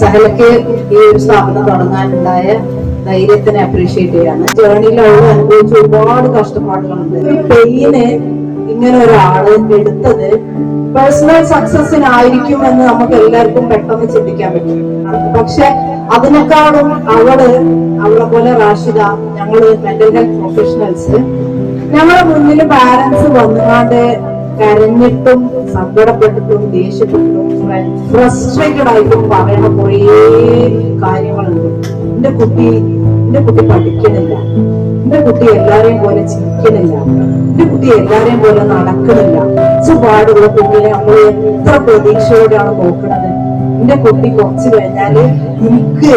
സഹലക്ക് ഈ ഒരു സ്ഥാപനം തുടങ്ങാനുണ്ടായ ധൈര്യത്തിനെ അപ്രീഷിയേറ്റ് ചെയ്യാണ്. ജേർണിയിൽ അവൾ അനുഭവിച്ച ഒരുപാട് കഷ്ടപ്പാടുകളുണ്ട്. പെയിന് ഇങ്ങനെ ഒരാൾ എടുത്തത് പേഴ്സണൽ സക്സസിനായിരിക്കും എന്ന് നമുക്ക് എല്ലാവർക്കും പെട്ടെന്ന് ചിന്തിക്കാൻ പറ്റും. പക്ഷെ അതിനേക്കാളും അവൾ അവളെ പോലെ റാഷിദ ഞങ്ങൾ മെന്റൽ ഹെൽത്ത് പ്രൊഫഷണൽസ് ഞങ്ങളുടെ മുന്നിൽ പാരന്റ്സ് വന്നുകൊണ്ട് കരഞ്ഞിട്ടും സങ്കടപ്പെട്ടിട്ടും ദേഷ്യപ്പെട്ടിട്ടും ഫ്രസ്ട്രേറ്റഡ് ആയിട്ടും പറയുന്ന കുറേ കാര്യങ്ങളുണ്ട്. എന്റെ കുട്ടി എന്റെ കുട്ടി പഠിക്കണില്ല. എന്റെ കുട്ടി എല്ലാരെയും പോലെ ചിരിക്കണില്ല. എന്റെ കുട്ടി എല്ലാരെയും പോലെ നടക്കണില്ല. പാടുള്ള കുട്ടിയെ നമ്മൾ എത്ര പ്രതീക്ഷയോടെയാണ് നോക്കുന്നത് എന്റെ കുട്ടി കുറച്ച് കഴിഞ്ഞാൽ എനിക്ക്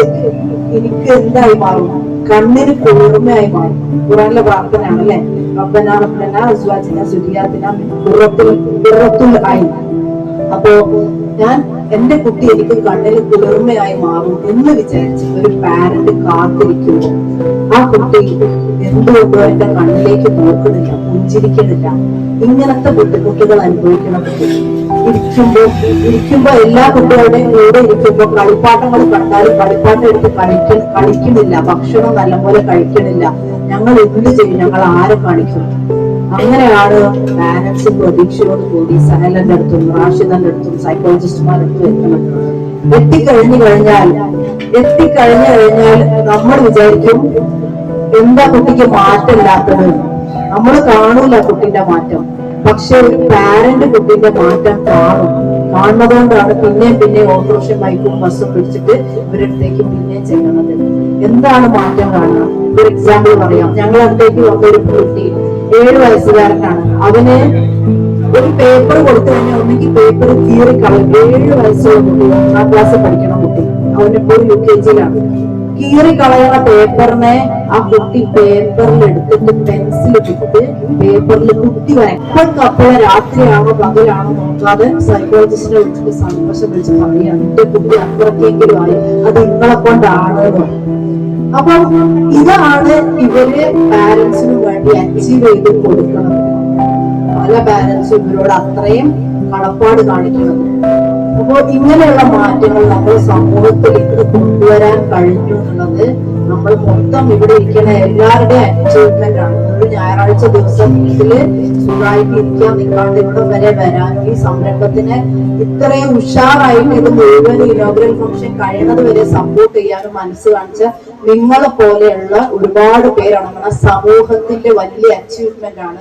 എനിക്ക് എന്തായി മാറും? കണ്ണിന് കുളിർമയായി മാറും. ഖുറാനിലെ പ്രാർത്ഥനയാണ് അല്ലെ റബ്ബന റബ്ബന അപ്പോ ഞാൻ എന്റെ കുട്ടി എനിക്ക് കണ്ണിൽ കുളിർമയായി മാറും എന്ന് വിചാരിച്ച് ഒരു പാരന്റ് കാത്തിരിക്കുമ്പോ ആ കുട്ടി എന്തുകൊണ്ടോ എന്റെ കണ്ണിലേക്ക് നോക്കുന്നില്ല പുഞ്ചിരിക്കുന്നില്ല. ഇങ്ങനത്തെ ബുദ്ധിമുട്ടുകൾ അനുഭവിക്കുന്ന കുട്ടി ഇരിക്കുമ്പോ ഇരിക്കുമ്പോ എല്ലാ കുട്ടികളുടെയും കൂടെ ഇരിക്കുമ്പോ കളിപ്പാട്ടങ്ങൾ കണ്ടാലും കളിപ്പാട്ടം എടുത്ത് കളിക്ക കളിക്കുന്നില്ല. ഭക്ഷണം നല്ലപോലെ കഴിക്കണില്ല. ഞങ്ങൾ എന്ത് ചെയ്യും? ഞങ്ങൾ ആരെ കാണിക്കും? അങ്ങനെയാണ് പാരന്റ്സ് പ്രതീക്ഷയോട് കൂടി സഹലന്റെ അടുത്തും റാഷിദന്റെ അടുത്തും സൈക്കോളജിസ്റ്റുമാരുടെ അടുത്തും എത്തുന്നത്. എത്തിക്കഴിഞ്ഞു കഴിഞ്ഞാൽ എത്തിക്കഴിഞ്ഞു കഴിഞ്ഞാൽ നമ്മൾ വിചാരിക്കും എന്താ കുട്ടിക്ക് മാറ്റമില്ലാത്തത്? നമ്മൾ കാണൂല കുട്ടിന്റെ മാറ്റം. പക്ഷെ പാരന്റ് കുട്ടിന്റെ മാറ്റം കാണും. കാണുന്നതുകൊണ്ടാണ് പിന്നെയും പിന്നെ ഓട്ടോറിക്ഷ ബൈക്കും ബസ്സും പിടിച്ചിട്ട് ഇവരടുത്തേക്ക് പിന്നെയും ചെയ്യുന്നത് എന്താണ് മാറ്റം കാണുക? ഒരു എക്സാമ്പിൾ പറയാം. ഞങ്ങൾ അടുത്തേക്ക് വന്ന ഒരു കുട്ടി ഏഴ് വയസ്സുകാരനാണ്. അവന് ഒരു പേപ്പർ കൊടുത്തു കഴിഞ്ഞാൽ ഒന്നെങ്കിൽ പേപ്പർ കീറി കളയും ഏഴ് വയസ്സുള്ള കുട്ടി ഒന്നാം ക്ലാസ് പഠിക്കണ കുട്ടി അവനിപ്പോൾ യു കെ ജിയിലാണ് കീറി കളയുന്ന പേപ്പറിനെ ആ കുട്ടി പേപ്പറിൽ എടുത്തിട്ട് പെൻസിൽ ഇട്ടിട്ട് പേപ്പറിൽ കുത്തി വരക്കും അപ്പോൾ രാത്രിയാണോ പകലാണോ നോക്കാതെ സൈക്കോളജിസ്റ്റിനെ വിളിച്ചിട്ട് സന്തോഷം വിളിച്ച് പറയാം എന്റെ കുട്ടി അത്രക്കെങ്കിലും ആയി. അത് നിങ്ങളെ കൊണ്ടാണ്. അപ്പൊ ഇതാണ് ഇവർ പാരന്റ്സിന് വേണ്ടി അച്ചീവ് ചെയ്ത് കൊടുക്കുന്നത് പല പാരന്റ്സും ഇവരോട് അത്രയും കടപ്പാട് കാണിക്കുന്നത് അപ്പോൾ ഇങ്ങനെയുള്ള മാറ്റങ്ങൾ നമ്മൾ സമൂഹത്തിലേക്ക് കൊണ്ടുവരാൻ കഴിഞ്ഞു എന്നുള്ളത് നമ്മൾ മൊത്തം ഇവിടെ ഇരിക്കുന്ന എല്ലാവരുടെയും അച്ചീവ്മെന്റ് ആണ്. ഞായറാഴ്ച ദിവസം വീട്ടിൽ സുഖമായിട്ട് ഇരിക്കാൻ നിൽക്കാണ്ട് ഇവിടെ വരെ വരാനും ഈ സംരംഭത്തിന് ഇത്രയും ഉഷാറായിട്ട് ഇത് മുഴുവൻ ഇനോഗ്രൽ ഫംഗ്ഷൻ കഴിയുന്നത് വരെ സപ്പോർട്ട് ചെയ്യാനും മനസ്സ് കാണിച്ച നിങ്ങളെ പോലെയുള്ള ഒരുപാട് പേരാണ് നമ്മുടെ സമൂഹത്തിന്റെ വലിയ അച്ചീവ്മെന്റ് ആണ്